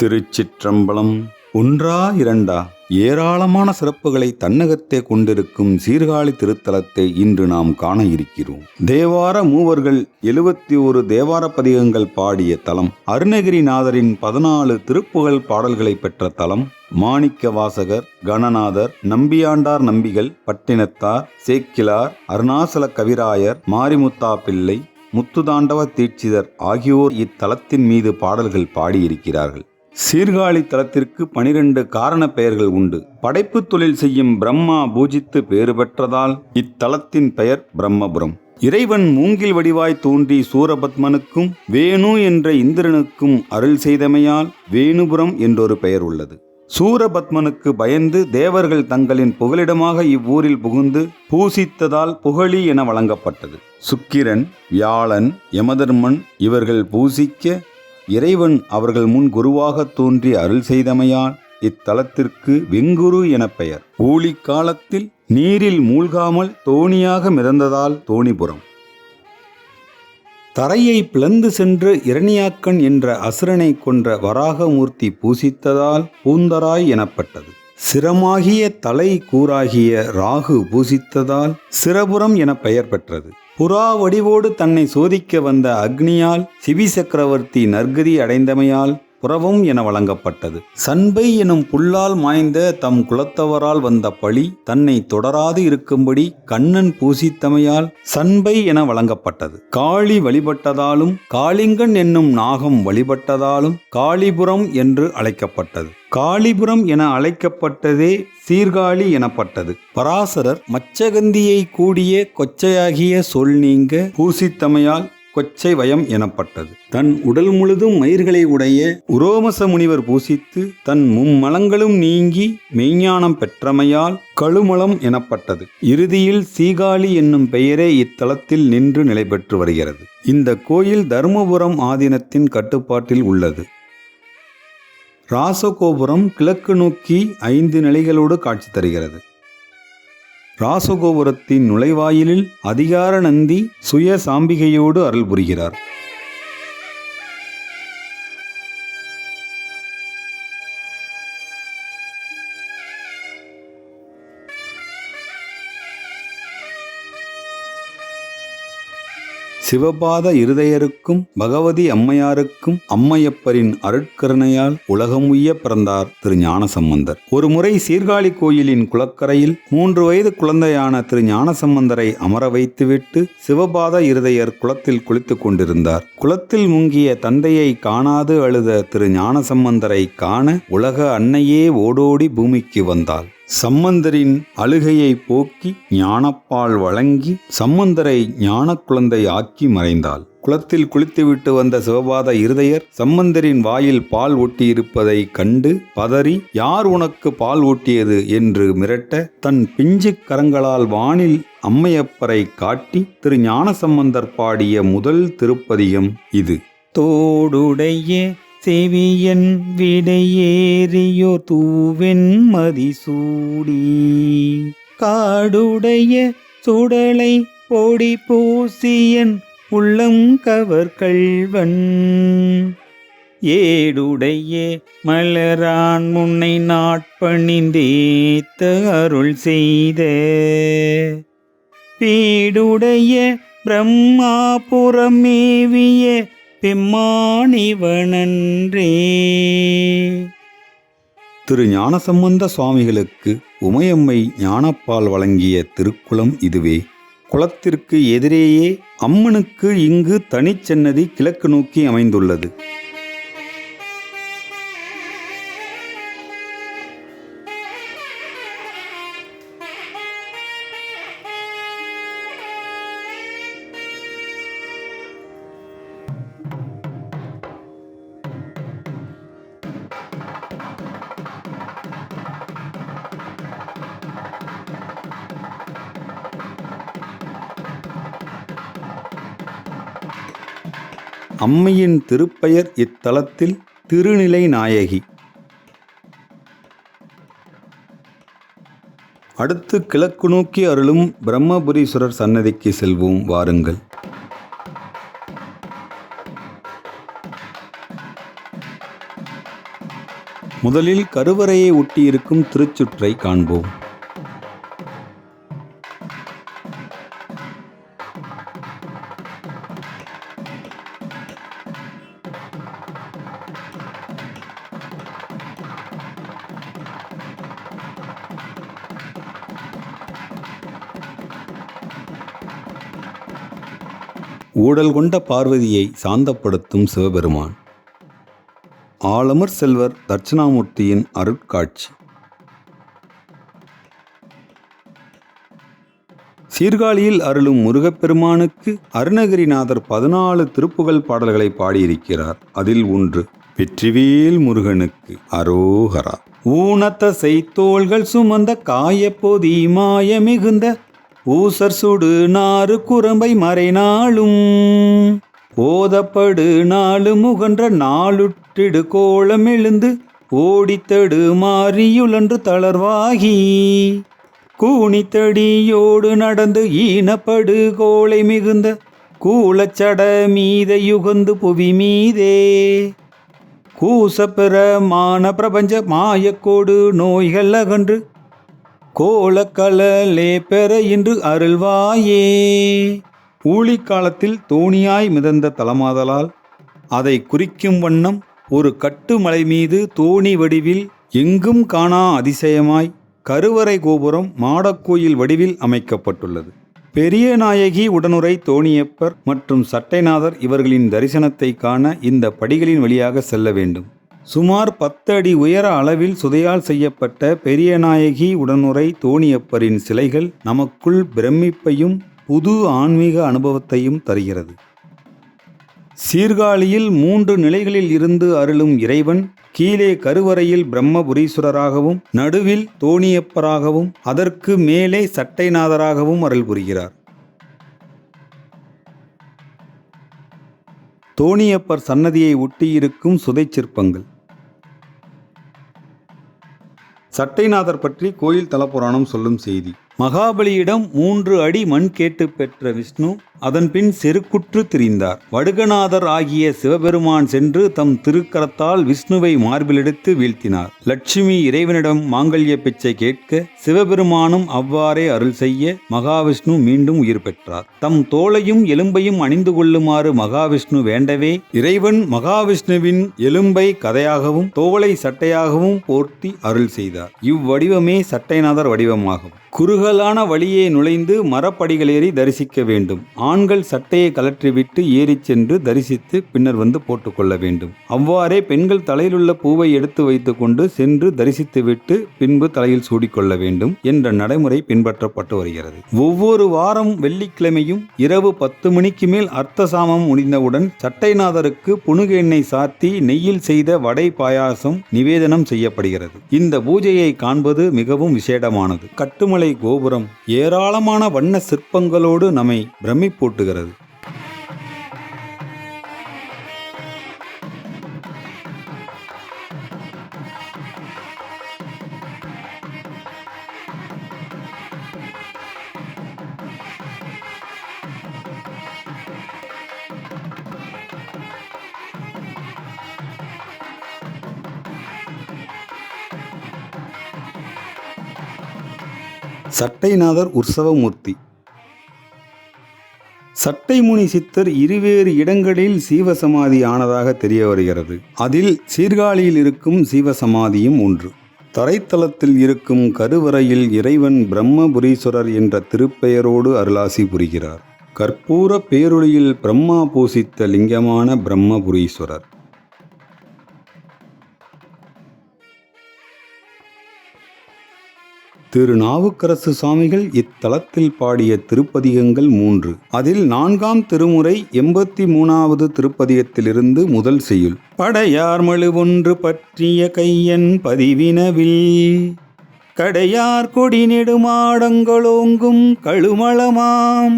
திருச்சிற்றம்பலம். ஒன்றா இரண்டா? ஏராளமான சிறப்புகளை தன்னகத்தே கொண்டிருக்கும் சீர்காழி திருத்தலத்தை இன்று நாம் காண இருக்கிறோம். தேவார மூவர்கள் எழுபத்தி ஒரு தேவார பதிகங்கள் பாடிய தலம். அருணகிரிநாதரின் பதினாலு திருப்புகழ் பாடல்களை பெற்ற தலம். மாணிக்க வாசகர் கணநாதர் நம்பியாண்டார் நம்பிகள் பட்டினத்தார் சேக்கிலார் அருணாசல கவிராயர் மாரிமுத்தா பிள்ளை முத்துதாண்டவ தீட்சிதர் ஆகியோர் இத்தலத்தின் மீது பாடல்கள் பாடியிருக்கிறார்கள். சீர்காழி தலத்திற்கு பனிரெண்டு காரண பெயர்கள் உண்டு. படைப்பு தொழில் செய்யும் பிரம்மா பூஜித்து பேறு பெற்றதால் இத்தலத்தின் பெயர் பிரம்மபுரம். இறைவன் மூங்கில் வடிவாய் தோன்றி சூரபத்மனுக்கும் வேணு என்ற இந்திரனுக்கும் அருள் செய்தமையால் வேணுபுரம் என்றொரு பெயர் உள்ளது. சூரபத்மனுக்கு பயந்து தேவர்கள் தங்களின் புகலிடமாக இவ்வூரில் புகுந்து பூசித்ததால் புகழி என வழங்கப்பட்டது. சுக்கிரன் வியாழன் யமதர்மன் இவர்கள் பூசிக்க இறைவன் அவர்கள் முன் குருவாகத் தோன்றி அருள் செய்தமையால் இத்தலத்திற்கு வெங்குரு என பெயர். ஊழி காலத்தில் நீரில் மூழ்காமல் தோணியாக மிதந்ததால் தோணிபுரம். தரையை பிளந்து சென்று இரணியாக்கன் என்ற அசுரனை கொன்ற வராகமூர்த்தி பூசித்ததால் பூந்தராய் எனப்பட்டது. சிரமாகிய தலை கூறாகிய ராகு பூசித்ததால் சிரபுரம் என பெயர் பெற்றது. புறா வடிவோடு தன்னை சோதிக்க வந்த அக்னியால் சிவி சக்கரவர்த்தி நற்கதி அடைந்தமையால் புறவும் என வழங்கப்பட்டது. சண்பை எனும் புல்லால் மாய்ந்த தம் குலத்தவரால் வந்த பழி தன்னை தொடராது இருக்கும்படி கண்ணன் பூசித்தமையால் சண்பை என வழங்கப்பட்டது. காளி வழிபட்டதாலும் காளிங்கன் என்னும் நாகம் வழிபட்டதாலும் காளிபுரம் என்று அழைக்கப்பட்டது. காளிபுரம் என அழைக்கப்பட்டதே சீர்காழி எனப்பட்டது. பராசரர் மச்சகந்தியை கூடிய கொச்சையாகிய சொல் நீங்க பூசித்தமையால் கொச்சை வயம் எனப்பட்டது. தன் உடல் முழுதும் மயிர்களை உடைய உரோமச முனிவர் பூசித்து தன் மும்மலங்களும் நீங்கி மெய்ஞானம் பெற்றமையால் கழுமலம் எனப்பட்டது. இறுதியில் சீகாழி என்னும் பெயரே இத்தலத்தில் நின்று நிலை பெற்று வருகிறது. இந்த கோயில் தருமபுரம் ஆதீனத்தின் கட்டுப்பாட்டில் உள்ளது. ராசகோபுரம் கிழக்கு நோக்கி ஐந்து நிலைகளோடு காட்சி தருகிறது. ராசகோபுரத்தின் நுழைவாயிலில் அதிகார நந்தி சுய சாம்பிகையோடு அருள் புரிகிறார். சிவபாத இருதயருக்கும் பகவதி அம்மையாருக்கும் அம்மையப்பரின் அருட்கருணையால் உலகம் பிறந்தார் திரு ஞானசம்பந்தர். ஒரு முறை சீர்காழி கோயிலின் குளக்கரையில் மூன்று வயது குழந்தையான திரு ஞானசம்பந்தரை அமர வைத்துவிட்டு சிவபாத இருதயர் குளத்தில் குளித்துக் கொண்டிருந்தார். குளத்தில் முங்கிய தந்தையை காணாது அழுத திரு ஞானசம்பந்தரை காண உலக அன்னையே ஓடோடி பூமிக்கு வந்தாள். சம்பந்தரின் அழுகையை போக்கி ஞானப்பால் வழங்கி சம்பந்தரை ஞான குழந்தை ஆக்கி மறைந்தாள். குளத்தில் குளித்துவிட்டு வந்த சிவபாத இருதயர் சம்பந்தரின் வாயில் பால் ஒட்டியிருப்பதை கண்டு பதறி யார் உனக்கு பால் ஒட்டியது என்று மிரட்ட தன் பிஞ்சு கரங்களால் வானில் அம்மையப்பரை காட்டி திரு ஞானசம்பந்தர் பாடிய முதல் திருப்பதியம் இது. தோடுடைய செவியன் விடையேறியோ தூவென் மதிசூடி. காடுடைய சுடலை பொடி பூசியன் உள்ளம் கவர் கள்வன் ஏடுடைய மலரான் முன்னை நாட்பணிந்தேத்த அருள் செய்த. பீடுடைய பிரம்மாபுரமேவிய பெம்மானிவனன்றே திரு ஞானசம்பந்த சுவாமிகளுக்கு உமையம்மை ஞானப்பால் வழங்கிய திருக்குளம் இதுவே. குளத்திற்கு எதிரேயே அம்மனுக்கு இங்கு தனிச்சன்னதி கிழக்கு நோக்கி அமைந்துள்ளது. அம்மையின் திருப்பெயர் இத்தலத்தில் திருநிலை நாயகி. அடுத்து கிழக்கு நோக்கி அருளும் பிரம்மபுரீஸ்வரர் சன்னதிக்கு செல்வோம் வாருங்கள். முதலில் கருவறையை ஒட்டியிருக்கும் திருச்சுற்றை காண்போம். ஊழல் கொண்ட பார்வதியை சாந்தப்படுத்தும் சிவபெருமான். ஆலமர் செல்வர் தட்சிணாமூர்த்தியின் அருட்காட்சி. சீர்காழியில் அருளும் முருகப்பெருமானுக்கு அருணகிரிநாதர் பதினாலு திருப்புகழ் பாடல்களை பாடியிருக்கிறார். அதில் ஒன்று வெற்றிவேல் முருகனுக்கு அரோகரா ஊனத்த செய்தோள்கள் சுமந்த காயப்போதி மாய மிகுந்த ஊசர் சுடு நாறு குரம்பை மறைநாளும். ஓதப்படு நாலு முகன்ற நாளுட்டிடு கோலம் எழுந்து ஓடித்தடு மாறியுழன்று தளர்வாகி. கூணித்தடியோடு நடந்து ஈனப்படு கோளை மிகுந்த கூலச்சட மீத யுகந்து புவி மீதே. கூசப்பெற மான பிரபஞ்ச மாயக்கோடு நோய்கள் அகன்று கோலக்கலலே பெற இன்று அருள்வாயே. ஊழிக்காலத்தில் தோணியாய் மிதந்த தலமாதலால் அதை குறிக்கும் வண்ணம் ஒரு கட்டுமலை மீது தோணி வடிவில் எங்கும் காணா அதிசயமாய் கருவறை கோபுரம் மாடக்கோயில் வடிவில் அமைக்கப்பட்டுள்ளது. பெரிய நாயகி உடனுரை தோணியப்பர் மற்றும் சட்டைநாதர் இவர்களின் தரிசனத்தை காண இந்த படிகளின் வழியாக செல்ல வேண்டும். சுமார் பத்து அடி உயர அளவில் சுதையால் செய்யப்பட்ட பெரியநாயகி உடனுரை தோணியப்பரின் சிலைகள் நமக்குள் பிரமிப்பையும் புது ஆன்மீக அனுபவத்தையும் தருகிறது. சீர்காழியில் மூன்று நிலைகளில் இருந்து அருளும் இறைவன் கீழே கருவறையில் பிரம்மபுரீஸ்வரராகவும் நடுவில் தோணியப்பராகவும் அதற்கு மேலே சட்டைநாதராகவும் அருள் புரிகிறார். தோணியப்பர் சன்னதியை ஒட்டியிருக்கும் சுதைச் சிற்பங்கள். சட்டைநாதர் பற்றி கோயில் தலப்புராணம் சொல்லும் செய்தி. மகாபலியிடம் மூன்று அடி மண் கேட்டு பெற்ற விஷ்ணு அதன்பின் செருக்குற்று திரிந்தார். வடுகநாதர் ஆகிய சிவபெருமான் சென்று தம் திருக்கரத்தால் விஷ்ணுவை மார்பிலெடுத்து வீழ்த்தினார். லட்சுமி இறைவனிடம் மாங்கல்ய பிச்சை கேட்க சிவபெருமானும் அவ்வாறே அருள் செய்ய மகாவிஷ்ணு மீண்டும் உயிர் பெற்றார். தம் தோளையும் எலும்பையும் அணிந்து கொள்ளுமாறு மகாவிஷ்ணு வேண்டவே இறைவன் மகாவிஷ்ணுவின் எலும்பை கதையாகவும் தோளை சட்டையாகவும் போர்த்தி அருள் செய்தார். இவ்வடிவமே சட்டைநாதர் வடிவமாகும். குறுகலான வழியே நுழைந்து மரப்படிகள் ஏறி தரிசிக்க வேண்டும். ஆண்கள் சட்டையை கலற்றிவிட்டு ஏறிச் சென்று தரிசித்து பின்னர் வந்து போட்டுக்கொள்ள வேண்டும். அவ்வாறே பெண்கள் தலையிலுள்ள பூவை எடுத்து வைத்துக்கொண்டு சென்று தரிசித்துவிட்டு பின்பு தலையில் சூடிக்கொள்ள வேண்டும் என்ற நடைமுறை பின்பற்றப்பட்டு வருகிறது. ஒவ்வொரு வாரம் வெள்ளிக்கிழமையும் இரவு பத்து மணிக்கு மேல் அர்த்தசாமம் முடிந்தவுடன் சட்டைநாதருக்கு புனுக எண்ணெய் சாத்தி நெய்யில் செய்த வடை பாயாசம் நிவேதனம் செய்யப்படுகிறது. இந்த பூஜையை காண்பது மிகவும் விசேடமானது. கட்டுமலை கோபுரம் ஏராளமான வண்ண சிற்பங்களோடு நம்மை பிரமிப்பூட்டுகிறது. சட்டைநாதர் உற்சவமூர்த்தி. சட்டைமுனி சித்தர் இருவேறு இடங்களில் சீவசமாதி ஆனதாக தெரிய வருகிறது. அதில் சீர்காழியில் இருக்கும் சீவசமாதியும் ஒன்று. தரைத்தளத்தில் இருக்கும் கருவறையில் இறைவன் பிரம்மபுரீஸ்வரர் என்ற திருப்பெயரோடு அருளாசி புரிகிறார். கற்பூர பேருளியில் பிரம்மா பூசித்த லிங்கமான பிரம்மபுரீஸ்வரர். திரு நாவுக்கரசு சுவாமிகள் இத்தலத்தில் பாடிய திருப்பதிகங்கள் மூன்று. அதில் நான்காம் திருமுறை எண்பத்தி மூணாவது திருப்பதிகத்திலிருந்து முதல் செய்யுள். படையார் மழு ஒன்று பற்றிய கையன் பதிவினவில் கடையார் கொடி நெடுமாடங்களோங்கும் கழுமளமாம்.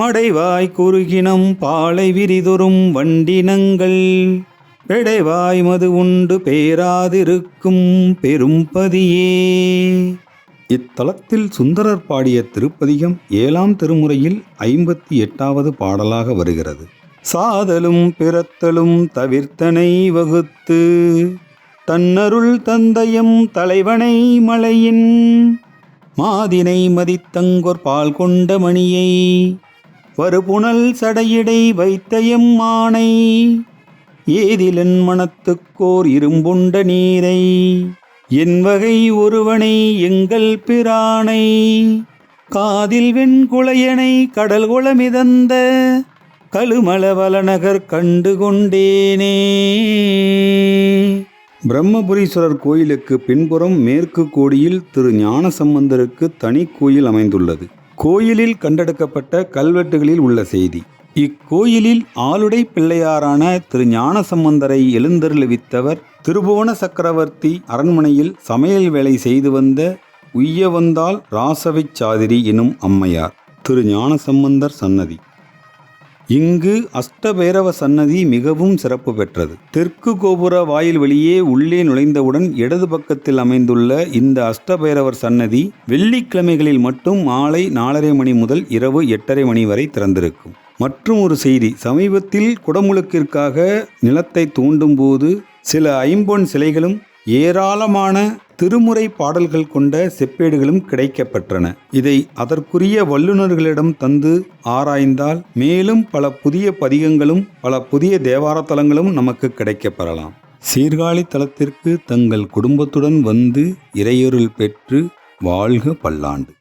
மடைவாய் குறுகினம் பாலை விரிதொரும் வண்டினங்கள் பெடைவாய் மது உண்டு பேராதிருக்கும் பெரும்பதியே. இத்தலத்தில் சுந்தரர் பாடிய திருப்பதிகம் ஏழாம் திருமுறையில் ஐம்பத்தி எட்டாவது பாடலாக வருகிறது. சாதலும் பிறத்தலும் தவிர்த்தனை வகுத்து தன்னருள் தந்தையும் தலைவனை மலையின் மாதினை மதித்தங்கொர் பால் கொண்ட மணியை வருபுணல் சடையிடை வைத்த எம்மானை ஏதிலன் மனத்துக்கோர் இரும்புண்ட நீரை என் வகை ஒருவனை எங்கள் பிரானை காதில் வெண்குளையனை கடல் குளமிதந்த கழுமலவலநகர் கண்டு கொண்டேனே பிரம்மபுரீஸ்வரர் கோயிலுக்கு பின்புறம் மேற்கு கோடியில் திரு ஞானசம்பந்தருக்கு தனி கோயில் அமைந்துள்ளது. கோயிலில் கண்டெடுக்கப்பட்ட கல்வெட்டுகளில் உள்ள செய்தி. இக்கோயிலில் ஆளுடை பிள்ளையாரான திரு ஞானசம்பந்தரை எழுந்தருளுவித்தவர் திருபுவன சக்கரவர்த்தி அரண்மனையில் சமையல் வேலை செய்து வந்த உய்யவந்தால் ராசவை சாதிரி எனும் அம்மையார் திரு ஞானசம்பந்தர் சன்னதி. இங்கு அஷ்டபைரவ சன்னதி மிகவும் சிறப்பு பெற்றது. தெற்கு கோபுர வாயில் வெளியே உள்ளே நுழைந்தவுடன் இடது பக்கத்தில் அமைந்துள்ள இந்த அஷ்டபைரவர் சன்னதி வெள்ளிக்கிழமைகளில் மட்டும் மாலை நாலரை மணி முதல் இரவு எட்டரை மணி வரை திறந்திருக்கும். மற்றும் ஒரு செய்தி சமீபத்தில் குடமுழுக்கிற்காக நிலத்தை தூண்டும் போது சில ஐம்பொன் சிலைகளும் ஏராளமான திருமுறை பாடல்கள் கொண்ட செப்பேடுகளும் கிடைக்கப்பெற்றன. இதை அதற்குரிய வல்லுநர்களிடம் தந்து ஆராய்ந்தால் மேலும் பல புதிய பதிகங்களும் பல புதிய தேவாரத்தலங்களும் நமக்கு கிடைக்கப்பெறலாம். சீர்காழி தலத்திற்கு தங்கள் குடும்பத்துடன் வந்து இறையொருள் பெற்று வாழ்க பல்லாண்டு.